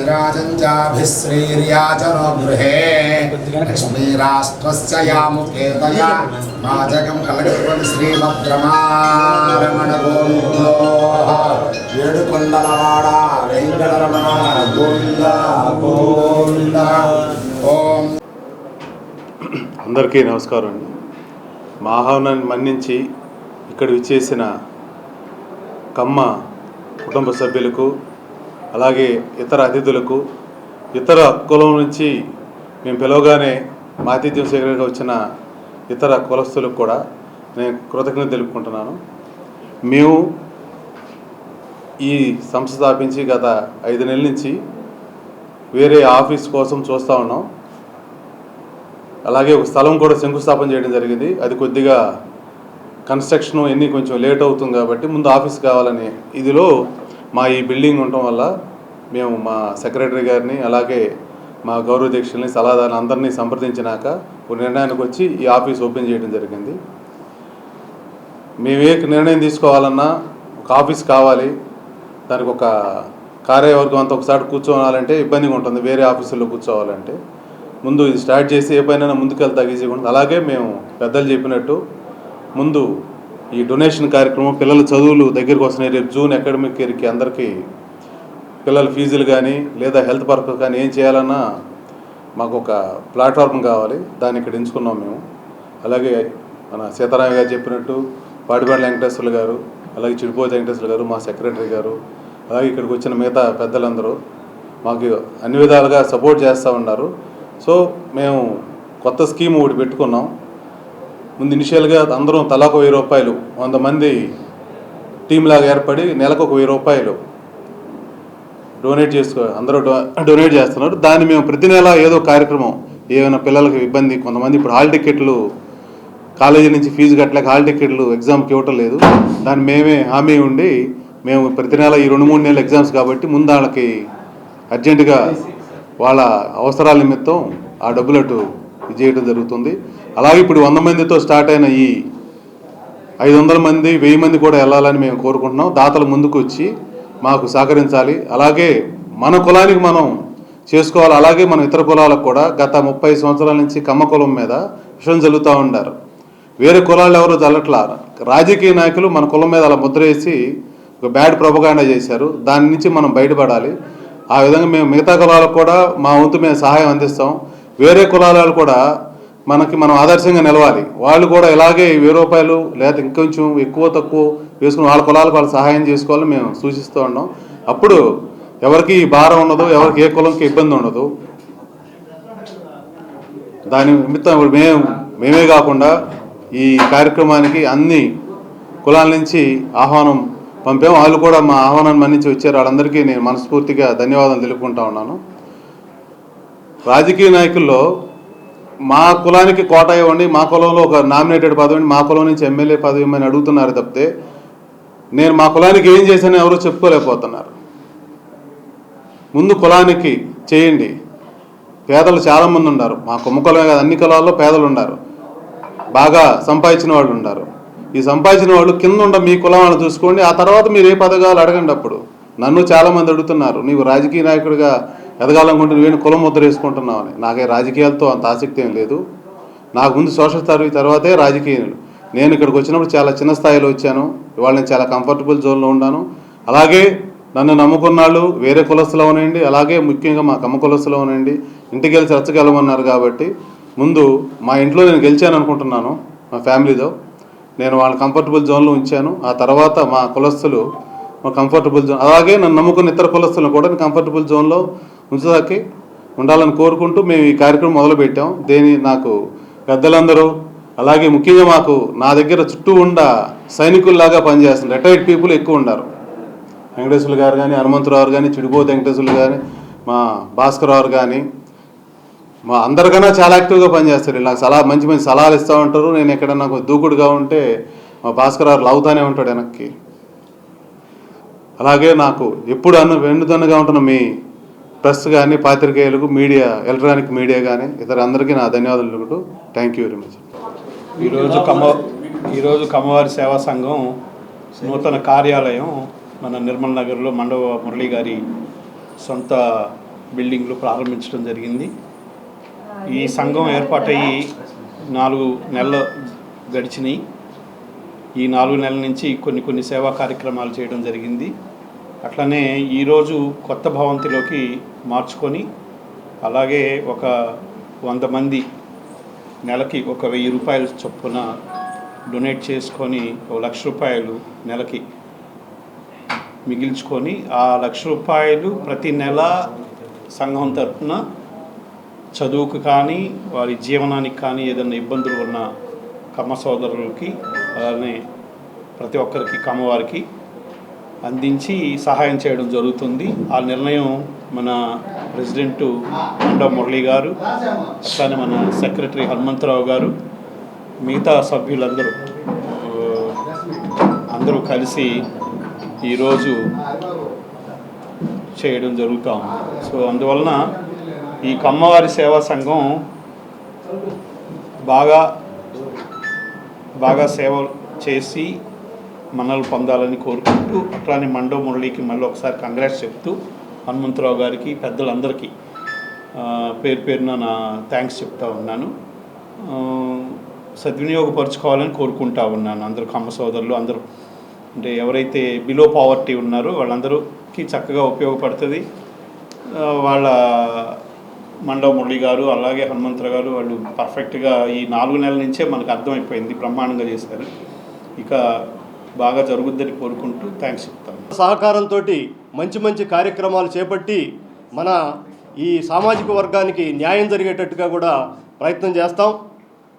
సంరాజం చ విరాజం గృహే లక్ష్మీరాష్ట్రస్య యాముకేతయా రాజకం కలగపడి శ్రీభద్రమారమణ గోవిందో ఏడుకొండలవాడ వెంకటరమణ గోవింద. గోవింద ఓం. అందరికీ నమస్కారం అండి. మా మన్నించి ఇక్కడ విచ్చేసిన కమ్మ కుటుంబ సభ్యులకు అలాగే ఇతర అతిథులకు ఇతర కులం నుంచి మేము పిలవగానే మా ఆతిథ్యం స్వీకరించి వచ్చిన ఇతర కులస్తులకు కూడా నేను కృతజ్ఞత తెలుపుకుంటున్నాను. మేము ఈ సంస్థ స్థాపించి గత ఐదు నెలల నుంచి వేరే ఆఫీస్ కోసం చూస్తూ ఉన్నాం. అలాగే ఒక స్థలం కూడా శంకుస్థాపన చేయడం జరిగింది. అది కొద్దిగా కన్స్ట్రక్షన్ ఎన్ని కొంచెం లేట్ అవుతుంది కాబట్టి ముందు ఆఫీస్ కావాలని ఇదిలో మా ఈ బిల్డింగ్ ఉండటం వల్ల మేము మా సెక్రటరీ గారిని అలాగే మా గౌరవ దీక్షల్ని సలహాదారులు అందరినీ సంప్రదించినాక ఒక నిర్ణయానికి వచ్చి ఈ ఆఫీస్ ఓపెన్ చేయడం జరిగింది. మేము ఏ నిర్ణయం తీసుకోవాలన్నా ఒక ఆఫీస్ కావాలి. దానికి ఒక కార్యవర్గం అంతా ఒకసారి కూర్చోవాలంటే ఇబ్బందిగా ఉంటుంది వేరే ఆఫీసుల్లో కూర్చోవాలంటే. ముందు ఇది స్టార్ట్ చేసి ఏ పైన ముందుకెళ్తా ఈజీగా ఉంటుంది. అలాగే మేము పెద్దలు చెప్పినట్టు ముందు ఈ డొనేషన్ కార్యక్రమం పిల్లల చదువులు దగ్గరికి వస్తున్నాయి. రేపు జూన్ అకాడమిక్ ఇయర్కి అందరికీ పిల్లల ఫీజులు కానీ లేదా హెల్త్ పర్పస్ కానీ ఏం చేయాలన్నా మాకు ఒక ప్లాట్ఫామ్ కావాలి. దాన్ని ఇక్కడ ఎంచుకున్నాం మేము. అలాగే మన సీతారామ గారు చెప్పినట్టు పాడిపాడి వెంకటేశ్వర్లు గారు అలాగే చిడిపోతి వెంకటేశ్వర్లు గారు మా సెక్రటరీ గారు అలాగే ఇక్కడికి వచ్చిన మిగతా పెద్దలందరూ మాకు అన్ని విధాలుగా సపోర్ట్ చేస్తూ ఉన్నారు. సో మేము కొత్త స్కీమ్ ఒకటి పెట్టుకున్నాం. ముందు ఇనిషియల్గా అందరం తలాకు వెయ్యి రూపాయలు వంద మంది టీంలాగా ఏర్పడి నెలకు ఒక వెయ్యి రూపాయలు డొనేట్ చేసుకో అందరూ డొ- డొనేట్ చేస్తున్నారు. దాన్ని మేము ప్రతి నెల ఏదో కార్యక్రమం ఏమైనా పిల్లలకు ఇబ్బంది కొంతమంది ఇప్పుడు హాల్ టికెట్లు కాలేజీ నుంచి ఫీజు కట్టలేక హాల్ టికెట్లు ఎగ్జామ్కి ఇవ్వటం లేదు. దాన్ని మేమే హామీ ఉండి మేము ప్రతి నెల ఈ రెండు మూడు నెలల ఎగ్జామ్స్ కాబట్టి ముందు వాళ్ళకి అర్జెంటుగా వాళ్ళ అవసరాల నిమిత్తం ఆ డబ్బులు అటు ఇది చేయడం జరుగుతుంది. అలాగే ఇప్పుడు వంద మందితో స్టార్ట్ అయిన ఈ ఐదు వందల మంది వెయ్యి మంది కూడా వెళ్ళాలని మేము కోరుకుంటున్నాం. దాతలు ముందుకు వచ్చి మాకు సహకరించాలి. అలాగే మన కులానికి మనం చేసుకోవాలి. అలాగే మన ఇతర కులాలకు కూడా గత ముప్పై సంవత్సరాల నుంచి కమ్మ కులం మీద విషయం జల్లుతూ ఉండారు. వేరే కులాలు ఎవరు జల్లట్లా? రాజకీయ నాయకులు మన కులం మీద అలా ముద్ర వేసి ఒక బ్యాడ్ ప్రొపగాండా చేశారు. దాని నుంచి మనం బయటపడాలి. ఆ విధంగా మేము మిగతా కులాలకు కూడా మా వంతు మేము సహాయం అందిస్తాం. వేరే కులాల వాళ్ళు కూడా మనకి మనం ఆదర్శంగా నిలవాలి. వాళ్ళు కూడా ఇలాగే వెయ్యి రూపాయలు లేదా ఇంకొంచెం ఎక్కువ తక్కువ వేసుకుని వాళ్ళ కులాలకు వాళ్ళు సహాయం చేసుకోవాలని మేము సూచిస్తూ ఉన్నాం. అప్పుడు ఎవరికి భారం ఉండదు ఎవరికి ఏ కులంకి ఇబ్బంది ఉండదు. దాని నిమిత్తం ఇప్పుడు మేము మేమే కాకుండా ఈ కార్యక్రమానికి అన్ని కులాల నుంచి ఆహ్వానం పంపాము వాళ్ళు కూడా మా ఆహ్వానాన్ని మన్నించి వచ్చారు. వాళ్ళందరికీ నేను మనస్ఫూర్తిగా ధన్యవాదాలు తెలుపుకుంటా ఉన్నాను. రాజకీయ నాయకుల్లో మా కులానికి కోట ఇవ్వండి మా కులంలో ఒక నామినేటెడ్ పదవి మా కులం నుంచి ఎమ్మెల్యే పదవి ఇవ్వమని అడుగుతున్నారు తప్పితే నేను మా కులానికి ఏం చేశానో ఎవరో చెప్పుకోలేకపోతున్నారు. ముందు కులానికి చేయండి. పేదలు చాలామంది ఉన్నారు. మా కుమ్మ కాదు అన్ని కులాల్లో పేదలు ఉన్నారు. బాగా సంపాదించిన వాళ్ళు ఉన్నారు. ఈ సంపాదించిన వాళ్ళు కింద ఉండ మీ కులం వాళ్ళు చూసుకోండి ఆ తర్వాత మీరు ఏ పథకాలు అడగండి అప్పుడు. నన్ను చాలామంది అడుగుతున్నారు. నీవు రాజకీయ నాయకుడిగా ఎదగాలనుకుంటే నువ్వేం కులం ముద్ర వేసుకుంటున్నావు అని నాకే రాజకీయాలతో అంత ఆసక్తి ఏం లేదు. నాకు ముందు సోషల్ సర్వీస్ తర్వాతే రాజకీయాలు నేను ఇక్కడికి వచ్చినప్పుడు చాలా చిన్న స్థాయిలో వచ్చాను. ఇవాళ నేను చాలా కంఫర్టబుల్ జోన్లో ఉన్నాను. అలాగే నన్ను నమ్ముకున్నాళ్ళు వేరే కులస్తులు అవనండి. అలాగే ముఖ్యంగా మా కమ్మ కులస్తులు అవనండి. ఇంటికి వెళ్ళి చర్చకెళ్ళమన్నారు కాబట్టి ముందు మా ఇంట్లో నేను గెలిచాను అనుకుంటున్నాను మా ఫ్యామిలీతో. నేను వాళ్ళ కంఫర్టబుల్ జోన్లో ఉంచాను. ఆ తర్వాత మా కులస్తులు మా కంఫర్టబుల్ జోన్ అలాగే నన్ను నమ్ముకున్న ఇతర కులస్తులను కూడా నేను కంఫర్టబుల్ జోన్లో ఉంచదాకి ఉండాలని కోరుకుంటూ మేము ఈ కార్యక్రమం మొదలుపెట్టాం. దేని నాకు పెద్దలందరూ అలాగే ముఖ్యంగా మాకు నా దగ్గర చుట్టూ ఉండ సైనికుల్లాగా పనిచేస్తున్నారు రిటైర్డ్ పీపుల్ ఎక్కువ ఉన్నారు. వెంకటేశ్వర్లు గారు కానీ హనుమంతరావు కానీ చిడిపోతే వెంకటేశ్వర్లు కానీ మా భాస్కర్రావు కానీ మా అందరికన్నా చాలా యాక్టివ్గా పనిచేస్తారు. నాకు సలహా మంచి మంచి సలహాలు ఇస్తూ ఉంటారు. నేను ఎక్కడ నాకు దూకుడుగా ఉంటే మా భాస్కర్ గారు ఉంటాడు వెనక్కి. అలాగే నాకు ఎప్పుడు అన్న వెన్నుదన్నుగా ఉంటున్న మీ ప్రెస్ కానీ పాత్రికేయులకు మీడియా ఎలక్ట్రానిక్ మీడియా కానీ ఇతర అందరికీ నా ధన్యవాదాలు తెలుపుతూ థ్యాంక్ యూ వెరీ మచ్ ఈరోజు కమ్మ ఈరోజు కమ్మవారి సేవా సంఘం నూతన కార్యాలయం మన నిర్మల్ నగర్లో మండవ మురళి గారి సొంత బిల్డింగ్లు ప్రారంభించడం జరిగింది. ఈ సంఘం ఏర్పాటయ్యి నాలుగు నెలలు గడిచినాయి. ఈ నాలుగు నెలల నుంచి కొన్ని కొన్ని సేవా కార్యక్రమాలు చేయడం జరిగింది. అట్లనే ఈరోజు కొత్త భవంతిలోకి మార్చుకొని అలాగే ఒక వంద మంది నెలకి ఒక వెయ్యి రూపాయల చొప్పున డొనేట్ చేసుకొని ఒక లక్ష రూపాయలు నెలకి మిగిల్చుకొని ఆ లక్ష రూపాయలు ప్రతి నెల సంఘం తరఫున చదువుకు కానీ వారి జీవనానికి కానీ ఏదైనా ఇబ్బందులు ఉన్న కమ్మ సోదరులకి అలానే ప్రతి ఒక్కరికి కమ్మవారికి అందించి సహాయం చేయడం జరుగుతుంది. ఆ నిర్ణయం మన ప్రెసిడెంట్ మండ మురళి గారు అట్లానే మన సెక్రటరీ హనుమంతరావు గారు మిగతా సభ్యులందరూ అందరూ కలిసి ఈరోజు చేయడం జరుగుతూ ఉంది. సో అందువలన ఈ కమ్మవారి సేవా సంఘం బాగా బాగా సేవ చేసి మన్నలు పొందాలని కోరుకుంటూ అట్లానే మండో మురళికి మళ్ళీ ఒకసారి కంగ్రాట్స్ చెప్తూ హనుమంతరావు గారికి పెద్దలందరికీ పేరు పేరున నా థ్యాంక్స్ చెప్తా ఉన్నాను. సద్వినియోగపరచుకోవాలని కోరుకుంటా ఉన్నాను అందరూ కమ్మ సోదరులు అందరూ. అంటే ఎవరైతే బిలో పావర్టీ ఉన్నారో వాళ్ళందరికీ చక్కగా ఉపయోగపడుతుంది. వాళ్ళ మండవ మురళి గారు అలాగే హనుమంతరావు గారు వాళ్ళు పర్ఫెక్ట్గా ఈ నాలుగు నెలల నుంచే మనకు అర్థమైపోయింది బ్రహ్మాండంగా చేశారు. ఇక బాగా జరుగుద్దని కోరుకుంటూ థ్యాంక్స్ చెప్తాను. సహకారంతో మంచి మంచి కార్యక్రమాలు చేపట్టి మన ఈ సామాజిక వర్గానికి న్యాయం జరిగేటట్టుగా కూడా ప్రయత్నం చేస్తాం.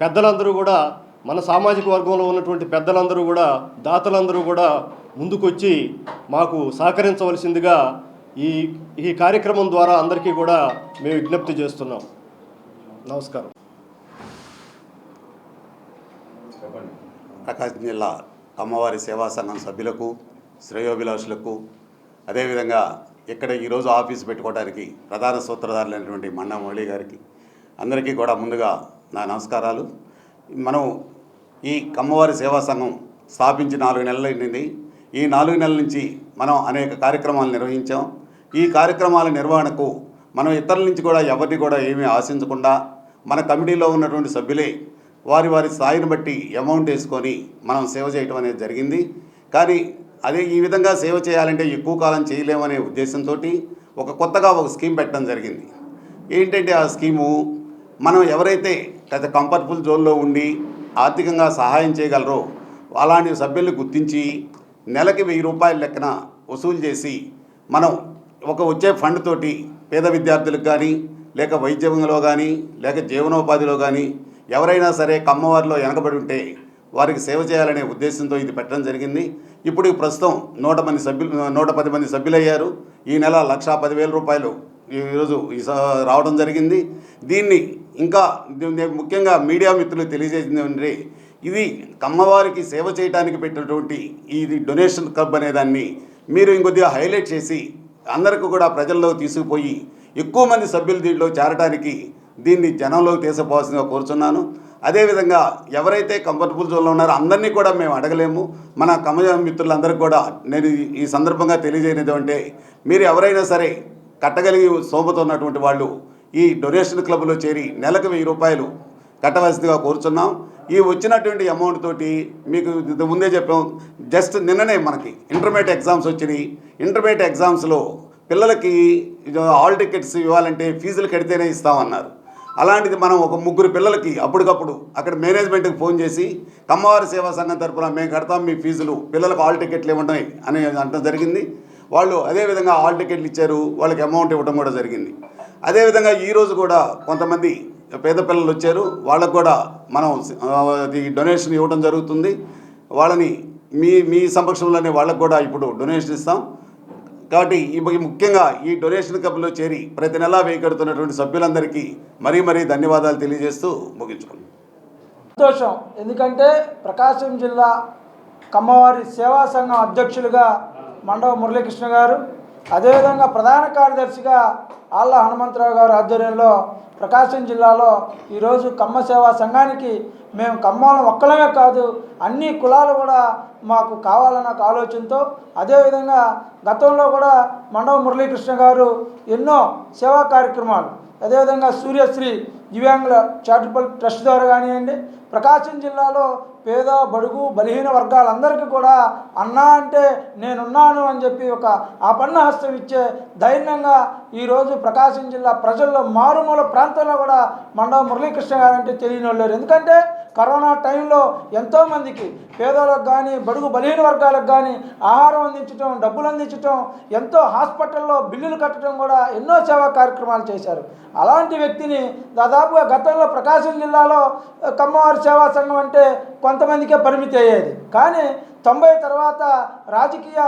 పెద్దలందరూ కూడా మన సామాజిక వర్గంలో ఉన్నటువంటి పెద్దలందరూ కూడా దాతలందరూ కూడా ముందుకొచ్చి మాకు సహకరించవలసిందిగా ఈ ఈ కార్యక్రమం ద్వారా అందరికీ కూడా మేము విజ్ఞప్తి చేస్తున్నాం. నమస్కారం. ప్రకాశం జిల్లా అమ్మవారి సేవా సంఘం సభ్యులకు శ్రేయోభిలాషులకు అదేవిధంగా ఇక్కడ ఈరోజు ఆఫీస్ పెట్టుకోవడానికి ప్రధాన సూత్రధారులైనటువంటి మన్నా గారికి అందరికీ కూడా ముందుగా నా నమస్కారాలు. మనం ఈ కమ్మవారి సేవా సంఘం స్థాపించి నాలుగు నెలలు అయింది. ఈ నాలుగు నెలల నుంచి మనం అనేక కార్యక్రమాలు నిర్వహించాం. ఈ కార్యక్రమాల నిర్వహణకు మనం ఇతరుల నుంచి కూడా ఎవరిని కూడా ఏమీ ఆశించకుండా మన కమిటీలో ఉన్నటువంటి సభ్యులే వారి వారి స్థాయిని బట్టి అమౌంట్ వేసుకొని మనం సేవ చేయటం అనేది జరిగింది. కానీ అదే ఈ విధంగా సేవ చేయాలంటే ఎక్కువ కాలం చేయలేమనే ఉద్దేశంతో ఒక కొత్తగా ఒక స్కీమ్ పెట్టడం జరిగింది. ఏంటంటే ఆ స్కీము మనం ఎవరైతే గత కంఫర్టబుల్ జోన్లో ఉండి ఆర్థికంగా సహాయం చేయగలరో అలాంటి సభ్యుల్ని గుర్తించి నెలకి వెయ్యి రూపాయల లెక్కన వసూలు చేసి మనం ఒక వచ్చే ఫండ్ తోటి పేద విద్యార్థులకు కానీ లేక వైద్యంలో కానీ లేక జీవనోపాధిలో కానీ ఎవరైనా సరే కమ్మవారిలో వెనకబడి ఉంటే వారికి సేవ చేయాలనే ఉద్దేశంతో ఇది పెట్టడం జరిగింది. ఇప్పుడు ప్రస్తుతం నూట మంది సభ్యులు నూట పది మంది సభ్యులయ్యారు. ఈ నెల లక్షా పదివేల రూపాయలు ఈరోజు ఈ రావడం జరిగింది. దీన్ని ఇంకా ముఖ్యంగా మీడియా మిత్రులు తెలియజేసింది అంటే ఇది కమ్మవారికి సేవ చేయడానికి పెట్టినటువంటి ఇది డొనేషన్ క్లబ్ అనే దాన్ని మీరు ఇంకొద్దిగా హైలైట్ చేసి అందరికీ కూడా ప్రజల్లో తీసుకుపోయి ఎక్కువ మంది సభ్యులు దీంట్లో చేరడానికి దీన్ని జనంలోకి తీసుకుపోవాల్సిందిగా కోరుచున్నాను. అదేవిధంగా ఎవరైతే కంఫర్టబుల్ జోన్లో ఉన్నారో అందరినీ కూడా మేము అడగలేము. మన కమజ మిత్రులందరికీ కూడా నేను ఈ- సందర్భంగా తెలియజేయనిది అంటే మీరు ఎవరైనా సరే కట్టగలిగి సోమత ఉన్నటువంటి వాళ్ళు ఈ డొనేషన్ క్లబ్లో చేరి నెలకు వెయ్యి రూపాయలు కట్టవలసిందిగా కోరుచున్నాం. ఈ వచ్చినటువంటి అమౌంట్ తోటి మీకు ఇంత ముందే చెప్పాం. జస్ట్ నిన్ననే మనకి ఇంటర్మీడియట్ ఎగ్జామ్స్ వచ్చినాయి. ఇంటర్మీడియట్ ఎగ్జామ్స్లో పిల్లలకి ఆల్ హాల్ టికెట్స్ ఇవ్వాలంటే ఫీజులు కడితేనే ఇస్తామన్నారు. అలాంటిది మనం ఒక ముగ్గురు పిల్లలకి అప్పటికప్పుడు అక్కడ మేనేజ్మెంట్కి ఫోన్ చేసి కమ్మవారి సేవా సంఘం తరపున మేము కడతాం మీ ఫీజులు పిల్లలకు హాల్ టికెట్లు ఇవ్వడం అని అనడం జరిగింది. వాళ్ళు అదేవిధంగా హాల్ టికెట్లు ఇచ్చారు వాళ్ళకి అమౌంట్ ఇవ్వడం కూడా జరిగింది. అదేవిధంగా ఈరోజు కూడా కొంతమంది పేద పిల్లలు వచ్చారు వాళ్ళకు కూడా మనం అది డొనేషన్ ఇవ్వడం జరుగుతుంది. వాళ్ళని మీ మీ సమక్షంలోనే వాళ్ళకు కూడా ఇప్పుడు డొనేషన్ ఇస్తాం. కాబట్టి ఈ ముఖ్యంగా ఈ డొనేషన్ క్లబ్లో చేరి ప్రతి నెలా వేయగడుతున్నటువంటి సభ్యులందరికీ మరీ మరీ ధన్యవాదాలు తెలియజేస్తూ ముగించుకున్నాం సంతోషం. ఎందుకంటే ప్రకాశం జిల్లా కమ్మవారి సేవా సంఘం అధ్యక్షులుగా మండవ మురళీకృష్ణ గారు అదేవిధంగా ప్రధాన కార్యదర్శిగా ఆళ్ళ హనుమంతరావు గారు ఆధ్వర్యంలో ప్రకాశం జిల్లాలో ఈరోజు కమ్మ సేవా సంఘానికి మేము కమ్మలం ఒక్కలమే కాదు అన్ని కులాలు కూడా మాకు కావాలన్న ఒక ఆలోచనతో అదేవిధంగా గతంలో కూడా మండవ మురళీకృష్ణ గారు ఎన్నో సేవా కార్యక్రమాలు అదేవిధంగా సూర్యశ్రీ దివ్యాంగుల చారిటబుల్ ట్రస్ట్ ద్వారా కానివ్వండి ప్రకాశం జిల్లాలో పేద బడుగు బలహీన వర్గాలందరికీ కూడా అన్నా అంటే నేనున్నాను అని చెప్పి ఒక ఆపన్న హస్తం ఇచ్చే ధైర్యంగా ఈరోజు ప్రకాశం జిల్లా ప్రజల్లో మారుమూల ప్రాంతంలో కూడా మండవ మురళీకృష్ణ గారు అంటే తెలియని వాళ్ళు ఎందుకంటే కరోనా టైంలో ఎంతోమందికి పేదలకు కానీ బడుగు బలహీన వర్గాలకు కానీ ఆహారం అందించడం డబ్బులు అందించడం ఎంతో హాస్పిటల్లో బిల్లులు కట్టడం కూడా ఎన్నో సేవా కార్యక్రమాలు చేశారు. అలాంటి వ్యక్తిని దాదాపుగా గతంలో ప్రకాశం జిల్లాలో కమ్మవారి సేవా సంఘం అంటే కొంతమందికే పరిమితి అయ్యేది. కానీ తొంభై తర్వాత రాజకీయ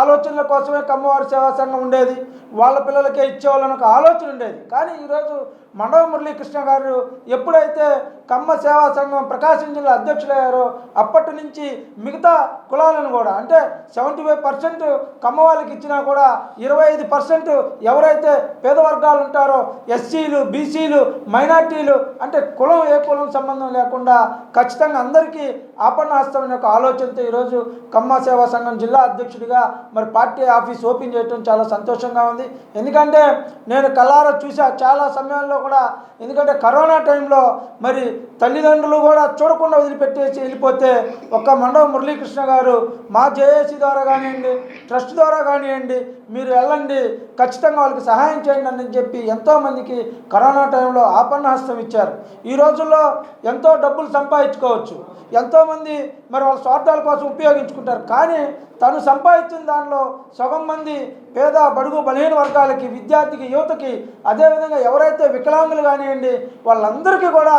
ఆలోచనల కోసమే కమ్మవారి సేవా సంఘం ఉండేది. వాళ్ళ పిల్లలకే ఇచ్చేవాళ్ళని ఒక ఆలోచన ఉండేది. కానీ ఈరోజు మండవ మురళీకృష్ణ గారు ఎప్పుడైతే కమ్మ సేవా సంఘం ప్రకాశం జిల్లా అధ్యక్షులయ్యారో అప్పటి నుంచి మిగతా కులాలను కూడా అంటే సెవెంటీ ఫైవ్ పర్సెంట్ కమ్మ వాళ్ళకి ఇచ్చినా కూడా ఇరవై ఐదు పర్సెంట్ ఎవరైతే పేద వర్గాలు ఉంటారో ఎస్సీలు బీసీలు మైనార్టీలు అంటే కులం ఏ కులం సంబంధం లేకుండా ఖచ్చితంగా అందరికీ ఆపన్నాస్తం యొక్క ఒక ఆలోచనతో ఈరోజు కమ్మ సేవా సంఘం జిల్లా అధ్యక్షుడిగా మరి పార్టీ ఆఫీస్ ఓపెన్ చేయడం చాలా సంతోషంగా ఉంది. ఎందుకంటే నేను కల్లారా చూసా చాలా సమయాల్లో కూడా ఎందుకంటే కరోనా టైంలో మరి తల్లిదండ్రులు కూడా చూడకుండా వదిలిపెట్టేసి వెళ్ళిపోతే ఒక్క మండవ మురళీకృష్ణ గారు మా జేఏసీ ద్వారా కానివ్వండి ట్రస్ట్ ద్వారా కానివ్వండి మీరు వెళ్ళండి ఖచ్చితంగా వాళ్ళకి సహాయం చేయండి అని చెప్పి ఎంతోమందికి కరోనా టైంలో ఆపన్నహస్తం ఇచ్చారు. ఈ రోజుల్లో ఎంతో డబ్బులు సంపాదించుకోవచ్చు. ఎంతోమంది మరి వాళ్ళ స్వార్థాల కోసం ఉపయోగించుకుంటారు. కానీ తను సంపాదించిన దానిలో సగం మంది పేద బడుగు బలహీన వర్గాలకి విద్యార్థికి యువతకి అదేవిధంగా ఎవరైతే వికలాంగులు కానివ్వండి వాళ్ళందరికీ కూడా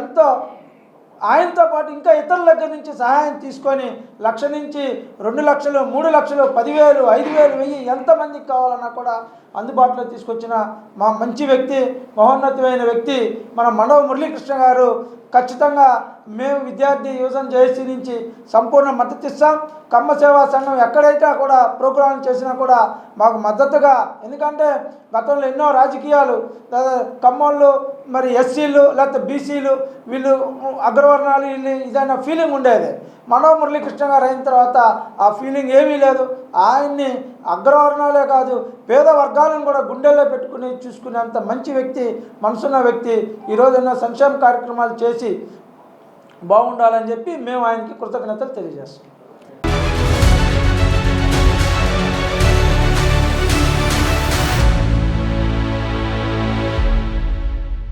ఎంతో ఆయనతో పాటు ఇంకా ఇతరుల దగ్గర నుంచి సహాయం తీసుకొని లక్ష నుంచి రెండు లక్షలు మూడు లక్షలు పదివేలు ఐదు వేలు వెయ్యి ఎంతమందికి కావాలన్నా కూడా అందుబాటులో తీసుకొచ్చిన మా మంచి వ్యక్తి మహోన్నతమైన వ్యక్తి మన మండవ మురళీకృష్ణ గారు ఖచ్చితంగా మేము విద్యార్థి యువజన జేఏసీ నుంచి సంపూర్ణ మద్దతు ఇస్తాం. కమ్మ సేవా సంఘం ఎక్కడైతే కూడా ప్రోగ్రాం చేసినా కూడా మాకు మద్దతుగా ఎందుకంటే గతంలో ఎన్నో రాజకీయాలు లేదా కమ్మోళ్ళు మరి ఎస్సీలు లేకపోతే బీసీలు వీళ్ళు అగ్రవర్ణాలు వీళ్ళు ఇదైనా ఫీలింగ్ ఉండేది. మనో మురళీకృష్ణ గారు అయిన తర్వాత ఆ ఫీలింగ్ ఏమీ లేదు. ఆయన్ని అగ్రవర్ణాలే కాదు పేద వర్గాలను కూడా గుండెల్లో పెట్టుకుని చూసుకునేంత మంచి వ్యక్తి మనసున్న వ్యక్తి ఈరోజు ఎన్నో సంక్షేమ కార్యక్రమాలు చేసి బాగుండాలని చెప్పి మేము ఆయనకి కృతజ్ఞతలు తెలియజేస్తాం